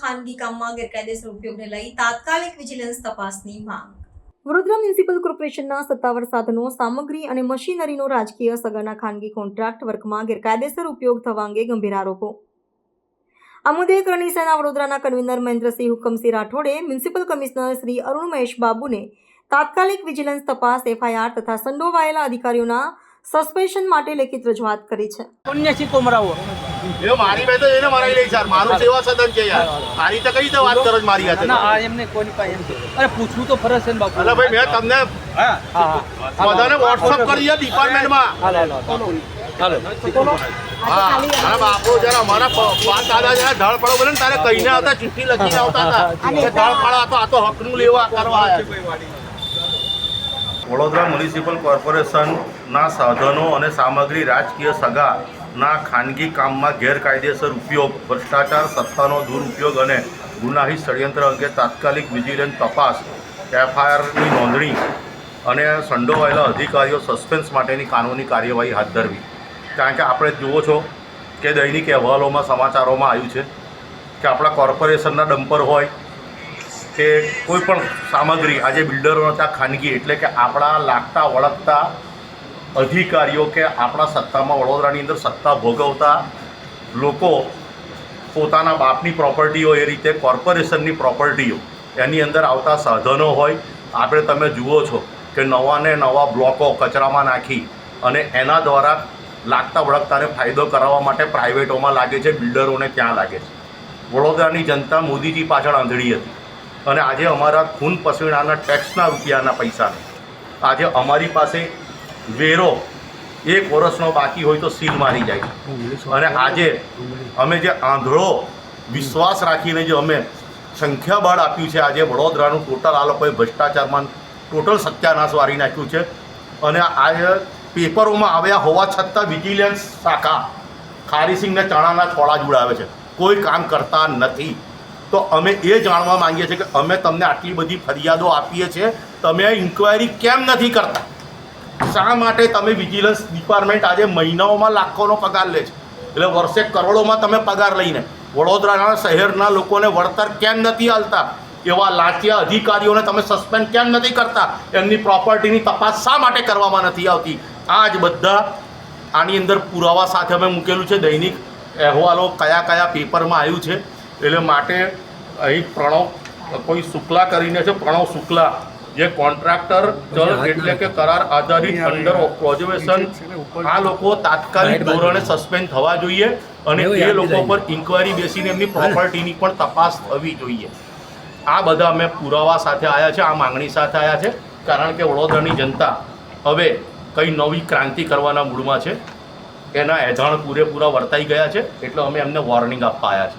ખાનગી કામમાં ગેરકાયદેસર ઉપયોગને લઈ તાત્કાલિક વિજિલન્સ તપાસની માંગ. વડોદરા મ્યુનિસિપલ કોર્પોરેશનના સત્તાવાર સાધનો, સામગ્રી અને મશીનરીનો રાજકીય સગાના ખાનગી કોન્ટ્રાક્ટ વર્કમાં ગેરકાયદેસર ઉપયોગ થવા અંગે ગંભીર આરોપો. આ મુદ્દે કરણી સેના વડોદરાના કન્વીનર મહેન્દ્રસિંહ હુકમસિંહ રાઠોડે મ્યુનિસિપલ કમિશનર શ્રી અરુણ મહેશ બાબુને તાત્કાલિક વિજિલન્સ તપાસ એફઆઈઆર તથા સંડોવાયેલા અધિકારીઓના સસ્પેન્શન માટે લેખિત રજૂઆત કરી છે. એ મારી ભાઈ એને મરાઈ લઈ યાર. મારું સેવા સદન છે યાર. આ રીતે કઈ રીતે વાત કરો મારી હાથે? ના આ એમને કોની પાસે અરે પૂછવું તો ફરજ છે ને બાપુ. અલા ભાઈ મેં તમને હા હા બધાને કરી છે ડિપાર્ટમેન્ટમાં હાલો હાલો હાલો. બાપુ જરા મારા પાંચ દાદા જરા ધળ પડો બોલે તારે કહીને આવતા ચિઠ્ઠી લખીને આવતા હતા. ધળ પડો આ તો હકનું લેવા કરવા. વડોદરા મ્યુનિસિપલ કોર્પોરેશનના સાધનો અને સામગ્રી રાજકીય સગાના ખાનગી કામમાં ગેરકાયદેસર ઉપયોગ, ભ્રષ્ટાચાર, સત્તાનો દુરુપયોગ અને ગુનાહિત ષડયંત્ર અંગે તાત્કાલિક વિજિલન્સ તપાસ, એફઆઈઆરની નોંધણી અને સંડોવાયેલા અધિકારીઓ સસ્પેન્સ માટેની કાનૂની કાર્યવાહી હાથ ધરવી. કારણ કે આપણે જુઓ છો કે દૈનિક અહેવાલોમાં, સમાચારોમાં આવ્યું છે કે આપણા કોર્પોરેશનના ડમ્પર હોય કે કોઈ પણ સામગ્રી આજે બિલ્ડરો હતા, ખાનગી, એટલે કે આપણા લાગતા, વળગતા અધિકારીઓ કે આપણા સત્તામાં વડોદરાની અંદર સત્તા ભોગવતા લોકો પોતાના બાપની પ્રોપર્ટીઓ, એ રીતે કોર્પોરેશનની પ્રોપર્ટીઓ, એની અંદર આવતા સાધનો હોય, આપણે તમે જુઓ છો કે નવા ને નવા બ્લોકો કચરામાં નાખી અને એના દ્વારા લાગતા, વળગતાને ફાયદો કરાવવા માટે પ્રાઇવેટોમાં લાગે છે, બિલ્ડરોને ત્યાં લાગે છે. વડોદરાની જનતા મોદીજી પાછળ આંધળી હતી. અને આજે અમારા ખૂન પસીણાના ટેક્સના રૂપિયાના પૈસાને. આજે અમારી પાસે વેરો એક વર્ષનો બાકી હોય તો સીલ મારી જાય. અને આજે અમે જે આંધળો વિશ્વાસ રાખીને જે અમે સંખ્યાબળ આપ્યું છે, આજે વડોદરાનું ટોટલ આ લોકોએ ભ્રષ્ટાચારમાં ટોટલ સત્યાનાશ વારી નાખ્યું છે. અને આજે પેપરોમાં આવ્યા હોવા છતાં વિજિલન્સ શાખા ખારીસિંગને ચણાના છોડા જોડાવે છે. કોઈ કામ કરતા નથી. તો અમે એ જાણવા માંગીએ છીએ કે અમે તમને આટલી બધી ફરિયાદો આપીએ છીએ. તમે ઇન્ક્વાયરી કેમ નથી કરતા? શા માટે તમે વિજિલન્સ ડિપાર્ટમેન્ટ આજે મહિનાઓમાં લાખોનો પગાર લે છે? એટલે વર્ષે કરોડોમાં તમે પગાર લઈને વડોદરાના શહેરના લોકોને વળતર કેમ નથી હાલતા એવા લાંચિયા અધિકારીઓને તમે સસ્પેન્ડ કેમ નથી કરતા? એમની પ્રોપર્ટીની તપાસ શા માટે કરવામાં નથી આવતી? આ જ બધા આની અંદર પુરાવા સાથે અમે મૂકેલું છે. દૈનિક અહેવાલો કયા કયા પેપરમાં આવ્યું છે? એટલે માટે અહીં પ્રણવ કોઈ શુક્લા કરીને છે પ્રણવ શુક્લા જે કોન્ટ્રાક્ટર ચલ એટલે કે કરાર આધારિત અંડર પ્રોજેક્શન આ લોકો તાત્કાલિક ધોરણે સસ્પેન્ડ થવા જોઈએ અને એ લોકો પર ઇન્ક્વાયરી બેસીને એમની પ્રોપર્ટીની પણ તપાસ થવી જોઈએ. આ બધા અમે પુરાવા સાથે આવ્યા છે આ માંગણી સાથે આવ્યા છે કારણ કે વડોદરાની જનતા હવે કઈ નવી ક્રાંતિ કરવાના મૂડમાં છે. એના એજાણ પૂરેપૂરા વર્તાઈ ગયા છે એટલે અમે એમને વોર્નિંગ આપવા આવ્યા છે.